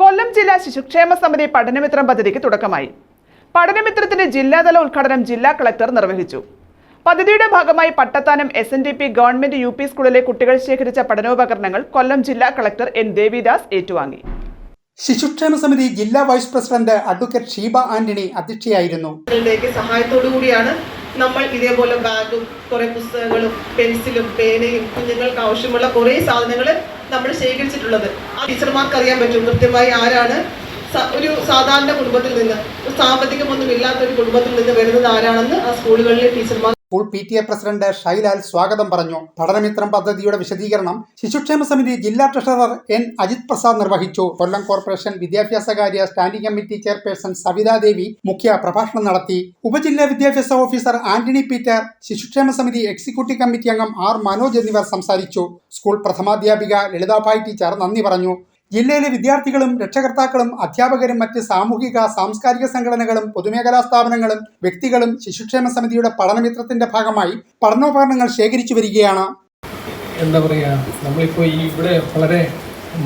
കൊല്ലം ജില്ലാ ശിശുക്ഷേമ സമിതി പഠനമിത്രം പദ്ധതിക്ക് തുടക്കമായി. പഠനമിത്രത്തിന്റെ ജില്ലാതല ഉദ്ഘാടനം ജില്ലാ കളക്ടർ നിർവഹിച്ചു. പദ്ധതിയുടെ ഭാഗമായി Pattathanam S N D P government U P സ്കൂളിലെ കുട്ടികൾ ശേഖരിച്ച പഠനോപകരണങ്ങൾ കൊല്ലം ജില്ലാ കളക്ടർ എൻ ദേവിദാസ് ഏറ്റുവാങ്ങി. ശിശുക്ഷേമ സമിതി ജില്ലാ vice president advocate Sheeba Antony അധ്യക്ഷയായിരുന്നു. സഹായത്തോടു കൂടിയാണ് നമ്മൾ ഇതേപോലെ ബാഗും കുറേ പുസ്തകങ്ങളും പെൻസിലും പേനയും കുഞ്ഞുങ്ങൾക്ക് ആവശ്യമുള്ള കുറേ സാധനങ്ങൾ നമ്മൾ ശേഖരിച്ചിട്ടുള്ളത്. ആ ടീച്ചർമാർക്ക് അറിയാൻ പറ്റും കൃത്യമായി ആരാണ് ഒരു സാധാരണ കുടുംബത്തിൽ നിന്ന് സാമ്പത്തികമൊന്നും ഇല്ലാത്ത ഒരു കുടുംബത്തിൽ നിന്ന് വരുന്നത് ആരാണെന്ന് ആ സ്കൂളുകളിലെ ടീച്ചർമാർ school P T A president Shailal സ്വാഗതം പറഞ്ഞു. പഠനമിത്രം പദ്ധതിയുടെ വിശദീകരണം ശിശുക്ഷേമ സമിതി ജില്ലാ ട്രഷറർ എൻ. അജിത് പ്രസാദ് നിർവഹിച്ചു. കൊല്ലം കോർപ്പറേഷൻ വിദ്യാഭ്യാസകാര്യ സ്റ്റാൻഡിംഗ് കമ്മിറ്റി ചെയർപേഴ്സൺ സവിതാദേവി മുഖ്യ പ്രഭാഷണം നടത്തി. ഉപജില്ലാ വിദ്യാഭ്യാസ ഓഫീസർ ആന്റണി പീറ്റർ ശിശുക്ഷേമ സമിതി എക്സിക്യൂട്ടീവ് കമ്മിറ്റി അംഗം ആർ മനോജ് എന്നിവർ സംസാരിച്ചു. സ്കൂൾ പ്രഥമാധ്യാപിക ലളിതാഭായ് ടീച്ചർ നന്ദി പറഞ്ഞു. ജില്ലയിലെ വിദ്യാർത്ഥികളും രക്ഷകർത്താക്കളും അധ്യാപകരും മറ്റ് സാമൂഹിക സാംസ്കാരിക സംഘടനകളും പൊതുമേഖലാ സ്ഥാപനങ്ങളും വ്യക്തികളും ശിശുക്ഷേമ സമിതിയുടെ പഠനമിത്രത്തിന്റെ ഭാഗമായി പഠനോപകരണങ്ങൾ ശേഖരിച്ചു വരികയാണ്. എന്താ പറയുക നമ്മളിപ്പോൾ ഈ ഇവിടെ വളരെ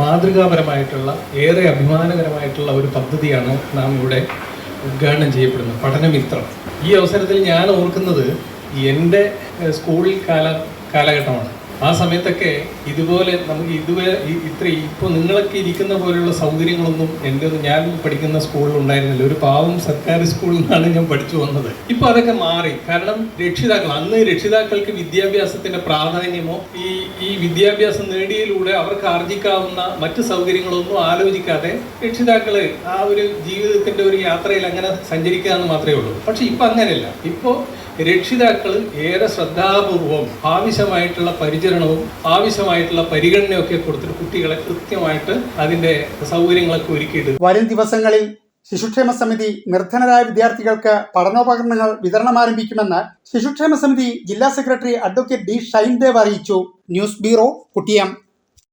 മാതൃകാപരമായിട്ടുള്ള ഏറെ അഭിമാനകരമായിട്ടുള്ള ഒരു പദ്ധതിയാണ് നാം ഇവിടെ ഉദ്ഘാടനം ചെയ്യപ്പെടുന്നത് പഠനമിത്രം. ഈ അവസരത്തിൽ ഞാൻ ഓർക്കുന്നത് എന്റെ സ്കൂൾ കാല കാലഘട്ടമാണ്. ആ സമയത്തൊക്കെ ഇതുപോലെ നമുക്ക് ഇതുവരെ ഇത്ര ഇപ്പോൾ നിങ്ങളൊക്കെ ഇരിക്കുന്ന പോലെയുള്ള സൗകര്യങ്ങളൊന്നും എന്റെ ഞാൻ പഠിക്കുന്ന സ്കൂളിൽ ഉണ്ടായിരുന്നില്ല. ഒരു പാവം സർക്കാർ സ്കൂളിൽ നിന്നാണ് ഞാൻ പഠിച്ചു വന്നത്. ഇപ്പൊ അതൊക്കെ മാറി. കാരണം രക്ഷിതാക്കൾ അന്ന് രക്ഷിതാക്കൾക്ക് വിദ്യാഭ്യാസത്തിന്റെ പ്രാധാന്യമോ ഈ ഈ വിദ്യാഭ്യാസം നേടിയതിലൂടെ അവർക്ക് ആർജിക്കാവുന്ന മറ്റു സൗകര്യങ്ങളൊന്നും ആലോചിക്കാതെ രക്ഷിതാക്കൾ ആ ഒരു ജീവിതത്തിന്റെ ഒരു യാത്രയിൽ അങ്ങനെ സഞ്ചരിക്കുക എന്ന് മാത്രമേ ഉള്ളൂ. പക്ഷെ ഇപ്പൊ അങ്ങനെയല്ല. ഇപ്പോ രക്ഷിതാക്കൾ ഏറെ ശ്രദ്ധാപൂർവം ആവശ്യമായിട്ടുള്ള പരിചരണവും ആവശ്യമായിട്ടുള്ള പരിഗണനയൊക്കെ കൊടുത്തിട്ട് കുട്ടികളെ കൃത്യമായിട്ട് അതിന്റെ സൗകര്യങ്ങളൊക്കെ ഒരുക്കിയിട്ട് വരും ദിവസങ്ങളിൽ ശിശുക്ഷേമ സമിതി നിർധനരായ വിദ്യാർത്ഥികൾക്ക് പഠനോപകരണങ്ങൾ വിതരണം ആരംഭിക്കുമെന്ന് ശിശുക്ഷേമ സമിതി ജില്ലാ സെക്രട്ടറി അഡ്വക്കേറ്റ് ഡി ഷൈൻദേവ് അറിയിച്ചു. News bureau കുട്ടിയം.